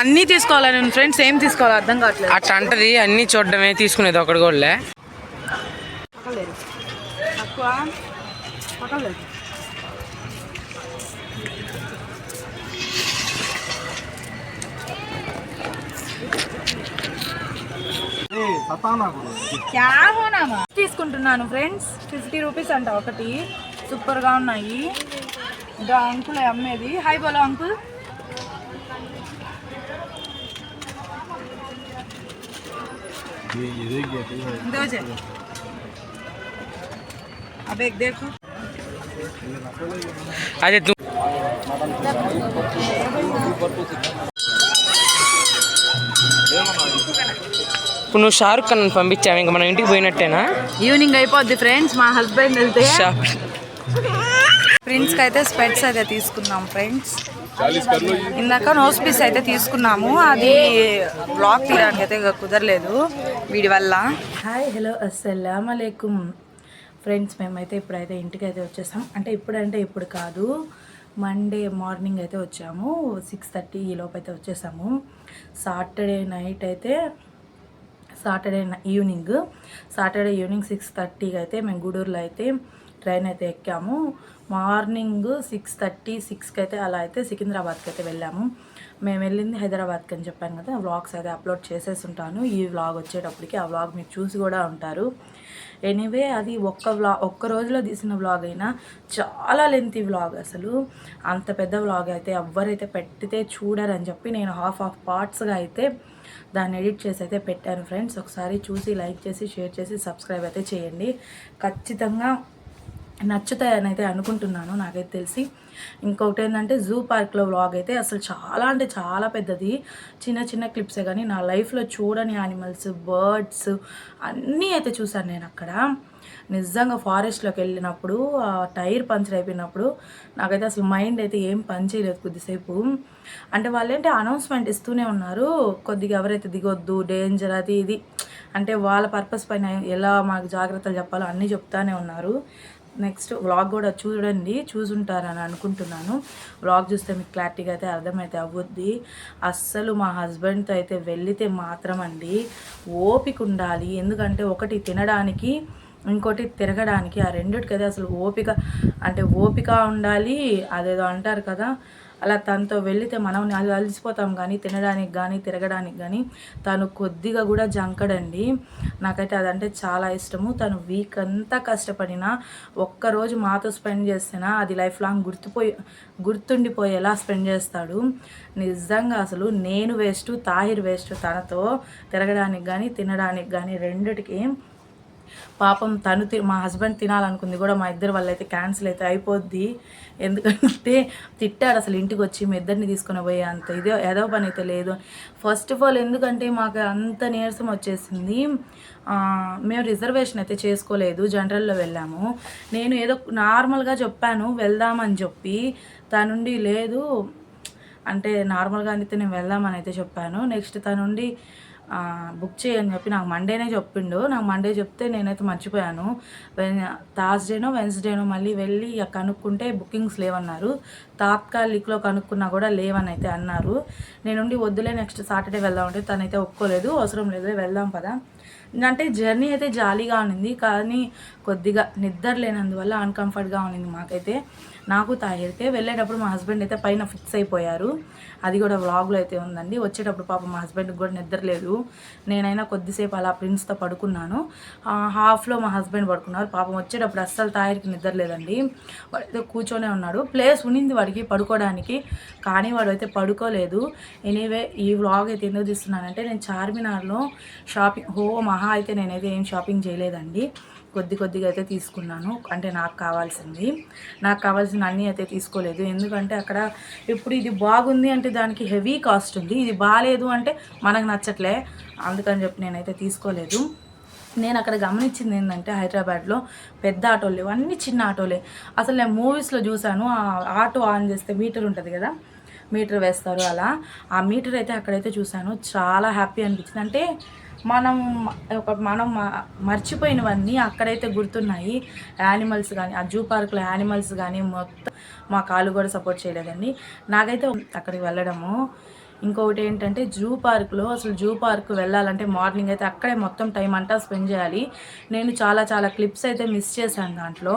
అన్నీ తీసుకోవాలని ఫ్రెండ్స్ ఏం తీసుకోవాలో అర్థం కావట్లేదు. అట్లా అంటది అన్ని చూడడమే తీసుకునేది ఒకటి కూడా తీసుకుంటున్నాను ఫ్రెండ్స్ ఫిఫ్టీ రూపీస్ అంట ఒకటి. సూపర్గా ఉన్నాయి. ఇంకా అంకుల్ అమ్మేది. హాయ్ బోలో అంకుల్. दो जे अब एक देखो అదే తు- ఇప్పుడు నువ్వు షారుఖ్ ఖాన్ పంపించావు ఇంకా మనం ఇంటికి పోయినట్టేనా ఈవినింగ్ అయిపోద్ది ఫ్రెండ్స్ మా హస్బెండ్ వెళ్తే షాప్ ప్రిన్స్ కి అయితే స్పెట్స్ అయితే తీసుకున్నాం ఫ్రెండ్స్ ఇందాక నోస్ పీస్ అయితే తీసుకున్నాము. అది బ్లాక్ తీయడానికి అయితే ఇక కుదరలేదు వీడి వల్ల. హాయ్ హలో అస్సలం అలైకుమ్ ఫ్రెండ్స్ మేమైతే ఇప్పుడైతే ఇంటికి అయితే వచ్చేసాం. అంటే ఇప్పుడంటే ఇప్పుడు కాదు మండే మార్నింగ్ అయితే వచ్చాము. సిక్స్ థర్టీ ఈ లోపు అయితే వచ్చేసాము. సాటర్డే నైట్ అయితే Saturday evening. Saturday evening six థర్టీకి అయితే మేము గూడూరులో అయితే ట్రైన్ అయితే ఎక్కాము. మార్నింగ్ సిక్స్ థర్టీ సిక్స్కి అయితే అలా అయితే సికింద్రాబాద్కి అయితే వెళ్ళాము. మేము వెళ్ళింది హైదరాబాద్కి అని చెప్పాను కదా వ్లాగ్స్ అయితే అప్లోడ్ చేసేసి ఉంటాను ఈ వ్లాగ్ వచ్చేటప్పటికి ఆ వ్లాగ్ మీరు చూసి కూడా ఉంటారు. ఎనీవే అది ఒక్క వ్లా ఒక్క రోజులో తీసిన వ్లాగ్ అయినా చాలా లెంతీ వ్లాగ్ అసలు. అంత పెద్ద వ్లాగ్ అయితే ఎవ్వరైతే పెట్టితే చూడరని చెప్పి నేను హాఫ్ ఆఫ్ పార్ట్స్గా అయితే దాన్ని ఎడిట్ చేసి అయితే పెట్టాను ఫ్రెండ్స్ ఒకసారి చూసి లైక్ చేసి షేర్ చేసి సబ్స్క్రైబ్ అయితే చేయండి. ఖచ్చితంగా నచ్చుతాయని అయితే అనుకుంటున్నాను నాకైతే తెలిసి. ఇంకొకటి ఏంటంటే జూ పార్క్లో వ్లాగ్ అయితే అసలు చాలా అంటే చాలా పెద్దది. చిన్న చిన్న క్లిప్సే కానీ నా లైఫ్లో చూడని యానిమల్స్ బర్డ్స్ అన్నీ అయితే చూసాను నేను అక్కడ. నిజంగా ఫారెస్ట్లోకి వెళ్ళినప్పుడు ఆ టైర్ పంచర్ అయిపోయినప్పుడు నాకైతే అసలు మైండ్ అయితే ఏం పని చేయలేదు కొద్దిసేపు. అంటే వాళ్ళేంటి అనౌన్స్మెంట్ ఇస్తూనే ఉన్నారు. కొద్దిగా ఎవరైతే దిగొద్దు డేంజర్ అది ఇది అంటే వాళ్ళ పర్పస్ పైన ఎలా మాకు జాగ్రత్తలు చెప్పాలో అన్నీ చెప్తానే ఉన్నారు. నెక్స్ట్ వ్లాగ్ కూడా చూడండి చూసుంటారని అనుకుంటున్నాను. వ్లాగ్ చూస్తే మీకు క్లారిటీగా అయితే అర్థమైతే అవ్వద్ది. అస్సలు మా హస్బెండ్తో అయితే వెళితే మాత్రం అండి ఓపిక ఉండాలి. ఎందుకంటే ఒకటి తినడానికి ఇంకోటి తిరగడానికి ఆ రెండిటికైతే అసలు ఓపిక అంటే ఓపిక ఉండాలి అదేదో అంటారు కదా అలా తనతో వెళితే మనం అది అలసిపోతాం కానీ తినడానికి కానీ తిరగడానికి కానీ తను కొద్దిగా కూడా జంకడండి. నాకైతే అదంటే చాలా ఇష్టము. తను వీక్ అంతా కష్టపడినా ఒక్కరోజు మాతో స్పెండ్ చేసినా అది లైఫ్ లాంగ్ గుర్తుపోయి గుర్తుండిపోయేలా స్పెండ్ చేస్తాడు. నిజంగా అసలు నేను వేస్ట్ తాహిర్ వేస్ట్ తనతో తిరగడానికి కానీ తినడానికి కానీ రెండిటికి పాపం తను తి మా హస్బెండ్ తినాలనుకుంది కూడా మా ఇద్దరు వాళ్ళైతే అయితే క్యాన్సిల్ అయితే అయిపోద్ది. ఎందుకంటే తిట్టాడు అసలు ఇంటికి వచ్చి మీ ఇద్దరిని తీసుకుని పోయే అంత ఇదే ఏదో పని అయితే లేదు. ఫస్ట్ ఆఫ్ ఆల్ ఎందుకంటే మాకు అంత నీరసం వచ్చేసింది. మేము రిజర్వేషన్ అయితే చేసుకోలేదు జనరల్లో వెళ్ళాము. నేను ఏదో నార్మల్గా చెప్పాను వెళ్దామని చెప్పి. తనుండి లేదు అంటే నార్మల్గా అయితే నేను వెళ్దామని అయితే చెప్పాను. నెక్స్ట్ తనుండి బుక్ చేయని చెప్పి నాకు మండేనే చెప్పిండు. నాకు మండే చెప్తే నేనైతే మర్చిపోయాను. థర్స్డేనో వెన్స్డేనో మళ్ళీ వెళ్ళి కనుక్కుంటే బుకింగ్స్ లేవన్నారు. తాత్కాలిక్లో కనుక్కున్నా కూడా లేవని అయితే అన్నారు నేనుండి వద్దులే నెక్స్ట్ సాటర్డే వెళ్దామంటే తనైతే ఒప్పుకోలేదు. అవసరం లేదు వెళ్దాం పదా. అంటే జర్నీ అయితే జాలీగా ఉండింది కానీ కొద్దిగా నిద్ర లేనందువల్ల అన్కంఫర్ట్గా ఉన్నింది మాకైతే. నాకు తాగితే వెళ్ళేటప్పుడు మా హస్బెండ్ అయితే పైన ఫిక్స్ అయిపోయారు. అది కూడా వ్లాగ్లో అయితే ఉందండి. వచ్చేటప్పుడు పాపం మా హస్బెండ్కి కూడా నిద్ర లేదు. నేనైనా కొద్దిసేపు అలా ప్రిన్స్తో పడుకున్నాను. హాఫ్లో మా హస్బెండ్ పడుకున్నారు. పాపం వచ్చేటప్పుడు అస్సలు తాగిరికి నిద్ర లేదండి. వాడైతే కూర్చొనే ఉన్నాడు. ప్లేస్ ఉనింది వాడికి పడుకోవడానికి కానీ వాడు అయితే పడుకోలేదు. ఎనీవే ఈ వ్లాగ్ అయితే ఎందుకు తీస్తున్నానంటే నేను చార్మినార్లో షాపింగ్ హో మహా అయితే నేనైతే ఏం షాపింగ్ చేయలేదండి. కొద్ది కొద్దిగా అయితే తీసుకున్నాను. అంటే నాకు కావాల్సింది. నాకు కావాల్సిన అన్నీ అయితే తీసుకోలేదు. ఎందుకంటే అక్కడ ఇప్పుడు ఇది బాగుంది అంటే దానికి హెవీ కాస్ట్ ఉంది. ఇది బాగాలేదు అంటే మనకు నచ్చట్లే. అందుకని చెప్పి నేనైతే తీసుకోలేదు. నేను అక్కడ గమనించింది ఏంటంటే హైదరాబాద్లో పెద్ద ఆటోలు లేవు. అన్ని చిన్న ఆటోలే. అసలు నేను మూవీస్లో చూశాను. ఆ ఆటో ఆన్ చేస్తే మీటర్ ఉంటుంది కదా? మీటర్ వేస్తారు అలా. ఆ మీటర్ అయితే అక్కడైతే చూశాను. చాలా హ్యాపీ అనిపించింది. అంటే మనం ఒక మనం మర్చిపోయినవన్నీ అక్కడైతే గుర్తున్నాయి. యానిమల్స్ కానీ ఆ జూ పార్క్లో యానిమల్స్ కానీ మొత్తం మా కాలు కూడా సపోర్ట్ చేయలేదండి. నాకైతే అక్కడికి వెళ్ళడము. ఇంకొకటి ఏంటంటే జూ పార్క్లో అసలు జూ పార్క్ వెళ్ళాలంటే మార్నింగ్ అయితే అక్కడే మొత్తం టైం అంతా స్పెండ్ చేయాలి. నేను చాలా చాలా క్లిప్స్ అయితే మిస్ చేశాను దాంట్లో.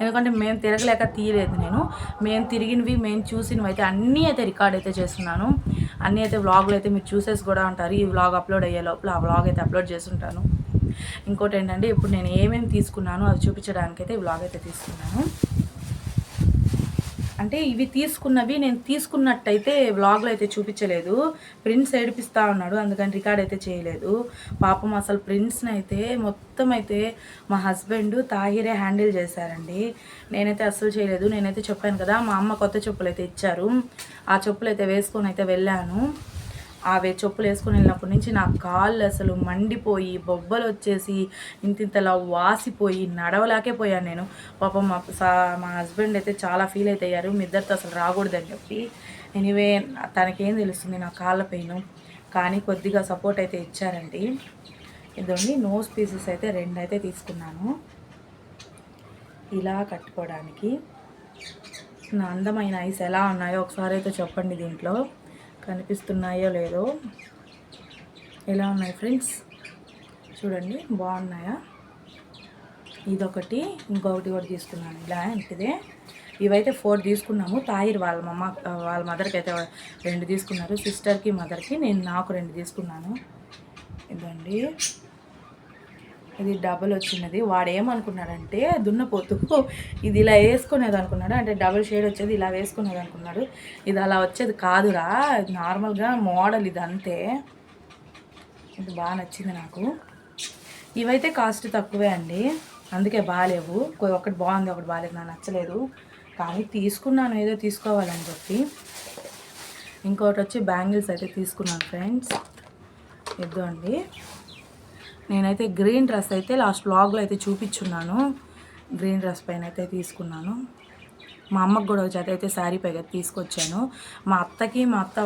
ఎందుకంటే మేము తిరగలేక తీయలేదు నేను. మేము తిరిగినవి మేము చూసినవి అయితే అన్నీ అయితే రికార్డ్ అయితే చేస్తున్నాను. అన్నీ అయితే వ్లాగ్లు అయితే మీరు చూసేసి కూడా ఉంటారు. ఈ వ్లాగ్ అప్లోడ్ అయ్యే లోపల ఆ వ్లాగ్ అయితే అప్లోడ్ చేస్తుంటాను. ఇంకోటి ఏంటంటే ఇప్పుడు నేను ఏమేమి తీసుకున్నానో అది చూపించడానికి అయితే ఈ వ్లాగ్ అయితే తీసుకున్నాను. అంటే ఇవి తీసుకున్నవి నేను తీసుకున్నట్టయితే వ్లాగ్లో అయితే చూపించలేదు. ప్రిన్స్ ఏడిపిస్తా ఉన్నాడు అందుకని రికార్డ్ అయితే చేయలేదు. పాపం అసలు ప్రిన్స్ని అయితే మొత్తం అయితే మా హస్బెండ్ తాహిరే హ్యాండిల్ చేశారండి. నేనైతే అస్సలు చేయలేదు. నేనైతే చెప్పాను కదా మా అమ్మ కొత్త చెప్పులు అయితే ఇచ్చారు. ఆ చెప్పులు అయితే వేసుకొని అయితే వెళ్ళాను. ఆ చెప్పులు వేసుకుని వెళ్ళినప్పటి నుంచి నా కాళ్ళు అసలు మండిపోయి బొబ్బలు వచ్చేసి ఇంతింతలా వాసిపోయి నడవలేకే పోయాను నేను. పాపం మా సా మా హస్బెండ్ అయితే చాలా ఫీల్ అయితే అయ్యారు మీ ఇద్దరితో అసలు రాకూడదని చెప్పి. ఎనీవే తనకేం తెలుస్తుంది నా కాళ్ళ పెయిన్? కానీ కొద్దిగా సపోర్ట్ అయితే ఇచ్చారండి. ఇదండి నోస్ పీసెస్ అయితే రెండు అయితే తీసుకున్నాను. ఇలా కట్టుకోవడానికి నా అందమైన ఐస్ ఎలా ఉన్నాయో ఒకసారి అయితే చెప్పండి దీంట్లో. కనిపిస్తున్నాయో లేదో. ఎలా ఉన్నాయి ఫ్రెండ్స్? చూడండి బాగున్నాయా? ఇదొకటి ఇంకొకటి కూడా తీసుకున్నాను. ఇలాంటిదే ఇవైతే ఫోర్ తీసుకున్నాము. తాయిర్ వాళ్ళ మమ్మ వాళ్ళ మదర్కి అయితే రెండు తీసుకున్నారు. సిస్టర్కి మదర్కి నేను నాకు రెండు తీసుకున్నాను. ఇదండి. ఇది డబుల్ వచ్చినది. వాడు ఏమనుకున్నాడంటే దున్నపోతు ఇది ఇలా వేసుకునేది అనుకున్నాడు అంటే డబల్ షేడ్ వచ్చేది ఇలా వేసుకునేది అనుకున్నాడు ఇది అలా వచ్చేది కాదురా. నార్మల్గా మోడల్ ఇది అంతే ఇది బాగా నచ్చింది నాకు. ఇవైతే కాస్ట్ తక్కువే అండి. అందుకే బాగాలేవు ఒకటి బాగుంది ఒకటి బాగాలేదు నాకు నచ్చలేదు. కానీ తీసుకున్నాను ఏదో తీసుకోవాలని చెప్పి. ఇంకోటి వచ్చి బ్యాంగిల్స్ అయితే తీసుకున్నాను ఫ్రెండ్స్. ఇద్దండి. నేనైతే గ్రీన్ డ్రెస్ అయితే లాస్ట్ వ్లాగ్లో అయితే చూపించున్నాను. గ్రీన్ డ్రెస్ పైన అయితే తీసుకున్నాను. మా అమ్మకు కూడా ఒక జత అయితే శారీ పైకి అయితే తీసుకొచ్చాను. మా అత్తకి మా అత్త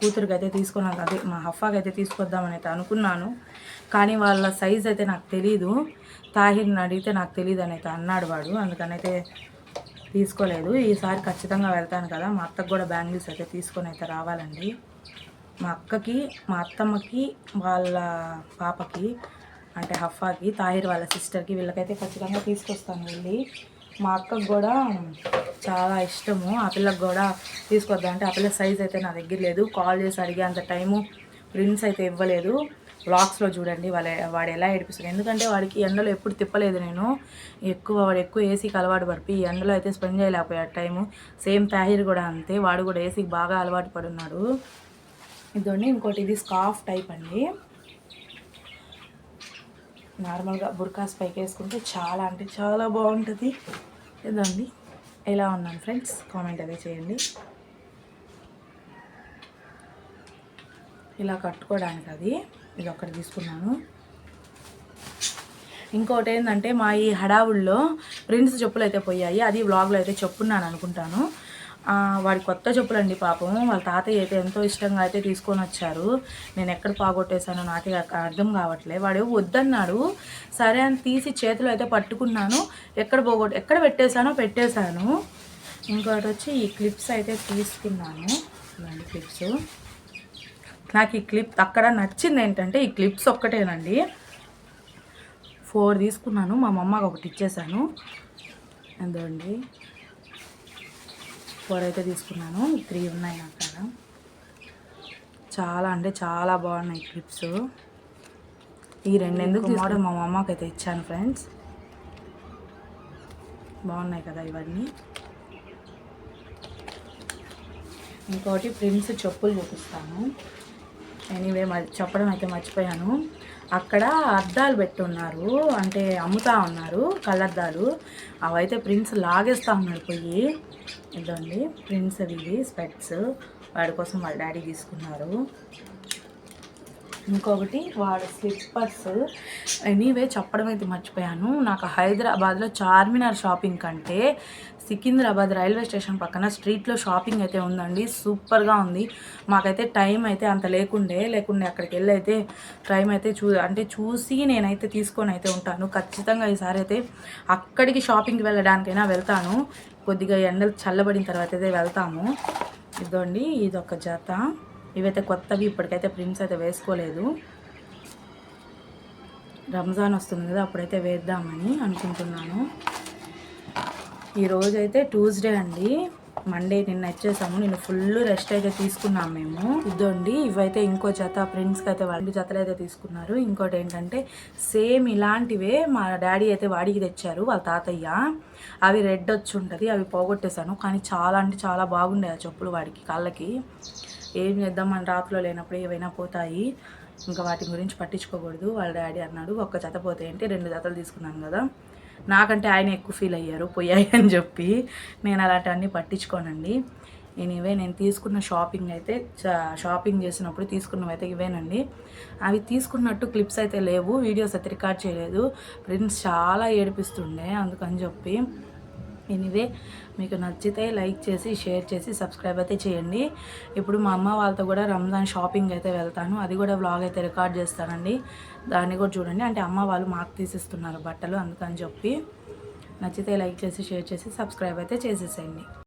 కూతురికి అయితే తీసుకున్నాను. అదే మా హఫాకి అయితే తీసుకొద్దామని అయితే అనుకున్నాను. కానీ వాళ్ళ సైజ్ అయితే నాకు తెలీదు. తాహిర్ని అడిగితే నాకు తెలియదు అని అయితే అన్నాడు వాడు. అందుకనైతే తీసుకోలేదు. ఈసారి ఖచ్చితంగా వెళ్తాను కదా. మా అత్తకు కూడా బ్యాంగిల్స్ అయితే తీసుకొని అయితే రావాలండి. మా అక్కకి మా అత్తమ్మకి వాళ్ళ పాపకి అంటే హఫాకి తాహిర్ వాళ్ళ సిస్టర్కి వీళ్ళకైతే ఖచ్చితంగా తీసుకొస్తాను వెళ్ళి. మా అక్కకు కూడా చాలా ఇష్టము. ఆ పిల్లకి కూడా తీసుకొద్దాం అంటే ఆ పిల్ల సైజ్ అయితే నా దగ్గర లేదు. కాల్ చేసి అడిగే అంత టైము ప్రిన్స్ అయితే ఇవ్వలేదు. వ్లాగ్స్లో చూడండి వాళ్ళ వాడు ఎలా ఏడిపిస్తుంది ఎందుకంటే వాడికి ఎండలో ఎప్పుడు తిప్పలేదు నేను. ఎక్కువ వాడు ఎక్కువ ఏసీకి అలవాటు పడిపి ఈ ఎండలో అయితే స్పెండ్ చేయలేకపోయాడు టైము. సేమ్ తాహిర్ కూడా అంతే. వాడు కూడా ఏసీకి బాగా అలవాటు పడున్నాడు. ఇదండి ఇంకోటి ఇది స్కార్ఫ్ టైప్ అండి. నార్మల్గా బుర్కాస్ పైకి వేసుకుంటే చాలా అంటే చాలా బాగుంటుంది. ఇదండి. ఎలా ఉన్నాను ఫ్రెండ్స్? కామెంట్ అదే చేయండి. ఇలా కట్టుకోవడానికి అది. ఇది ఒకటి తీసుకున్నాను. ఇంకోటి ఏంటంటే మా ఈ హడావుల్లో ప్రిన్స్ చెప్పులు అయితే పోయాయి. అది వ్లాగ్లో అయితే చెప్పున్నాను అనుకుంటాను. వాడి కొత్త చెప్పులు అండి పాపం. వాళ్ళ తాతయ్య అయితే ఎంతో ఇష్టంగా అయితే తీసుకొని వచ్చారు. నేను ఎక్కడ పాగొట్టేశానో నాకే అర్థం కావట్లే. వాడు వద్దన్నాడు. సరే అని తీసి చేతిలో అయితే పట్టుకున్నాను. ఎక్కడ పోగొట్టు ఎక్కడ పెట్టేశానో పెట్టేశాను. ఇంకోటి వచ్చి ఈ క్లిప్స్ అయితే తీసుకున్నాను. ఇలాంటి క్లిప్స్. నాకు ఈ క్లిప్ అక్కడ నచ్చింది ఏంటంటే ఈ క్లిప్స్ ఒక్కటేనండి. ఫోర్ తీసుకున్నాను. మా మమ్మకి ఒకటి ఇచ్చేసాను అండి ఫోర్ అయితే తీసుకున్నాను. త్రీ ఉన్నాయి నాకు కాడ చాలా అంటే చాలా బాగున్నాయి క్లిప్స్. ఈ రెండు ఎందుకు మోడల్ మా మమ్మకి అయితే ఇచ్చాను ఫ్రెండ్స్. బాగున్నాయి కదా ఇవన్నీ. ఇంకోటి ప్రిన్స్ చెప్పులు చూపిస్తాను. ఎనీవే మరి చెప్పడం అయితే మర్చిపోయాను. అక్కడ అద్దాలు పెట్టున్నారు. అంటే అమ్ముతా ఉన్నారు కళ్ళద్దాలు అవైతే ప్రిన్స్ లాగేస్తా ఉన్నారు పోయి. ఇదండి ప్రిన్స్ ఇవి స్పెట్స్ వాడి కోసం వాళ్ళ డాడీ తీసుకున్నారు. ఇంకొకటి వాడు స్లిప్పర్స్. ఎనీవే చెప్పడం అయితే మర్చిపోయాను. నాకు హైదరాబాద్లో చార్మినార్ షాపింగ్ కంటే సికింద్రాబాద్ రైల్వే స్టేషన్ పక్కన స్ట్రీట్లో షాపింగ్ అయితే ఉందండి. సూపర్గా ఉంది. మాకైతే టైం అయితే అంత లేకుండే. లేకుండే అక్కడికి వెళ్ళి అయితే టైం అయితే చూ అంటే చూసి నేనైతే తీసుకొని అయితే ఉంటాను. ఖచ్చితంగా ఈసారి అయితే అక్కడికి షాపింగ్కి వెళ్ళడానికైనా వెళ్తాను. కొద్దిగా ఎండలు చల్లబడిన తర్వాత అయితే వెళ్తాము. ఇదండి ఇది ఒక జత. ఇవైతే కొత్తవి ఇప్పటికైతే ప్రింట్స్ అయితే వేసుకోలేదు. రంజాన్ వస్తుంది కదా అప్పుడైతే వేద్దామని అనుకుంటున్నాను. ఈరోజైతే ట్యూస్డే అండి. మండే నిన్న వచ్చేసాము నేను ఫుల్ రెస్ట్ అయితే తీసుకున్నాం మేము. ఇదండి ఇవైతే ఇంకో జత ఫ్రెండ్స్కి అయితే రెండు జతలు అయితే తీసుకున్నారు. ఇంకోటి ఏంటంటే సేమ్ ఇలాంటివే మా డాడీ అయితే వాడికి తెచ్చారు వాళ్ళ తాతయ్య. అవి రెడ్ వచ్చి ఉంటుంది అవి పోగొట్టేశాను. కానీ చాలా అంటే చాలా బాగుండే ఆ చెప్పులు వాడికి కాళ్ళకి. ఏం చేద్దాం మన రాత్రిలో లేనప్పుడు ఏవైనా పోతాయి. ఇంకా వాటి గురించి పట్టించుకోకూడదు వాళ్ళ డాడీ అన్నాడు. ఒక్క జత పోతే ఏంటి? రెండు జతలు తీసుకున్నాను కదా. నాకంటే ఆయన ఎక్కువ ఫీల్ అయ్యారు పోయాయి అని చెప్పి నేను అలాంటివన్నీ పట్టించుకోనండి. ఎనీవే నేను తీసుకున్న షాపింగ్ అయితే చా- షాపింగ్ చేసినప్పుడు తీసుకున్నవి అయితే ఇవేనండి. అవి తీసుకున్నట్టు క్లిప్స్ అయితే లేవు వీడియోస్ అయితే రికార్డ్ చేయలేదు. ప్రింట్స్ చాలా ఏడిపిస్తుండే అందుకని చెప్పి ఎనీవే మీకు నచ్చితే లైక్ చేసి షేర్ చేసి సబ్స్క్రైబ్ అయితే చేయండి. ఇప్పుడు మా అమ్మ వాళ్ళతో కూడా రంజాన్ షాపింగ్ అయితే వెళ్తాను. అది కూడా వ్లాగ్ అయితే రికార్డ్ చేస్తానండి. దాన్ని కూడా చూడండి. అంటే అమ్మ వాళ్ళు మాకు తీసిస్తున్నారు బట్టలు అందుకని చెప్పి. నచ్చితే లైక్ చేసి షేర్ చేసి సబ్స్క్రైబ్ అయితే చేసేసేయండి.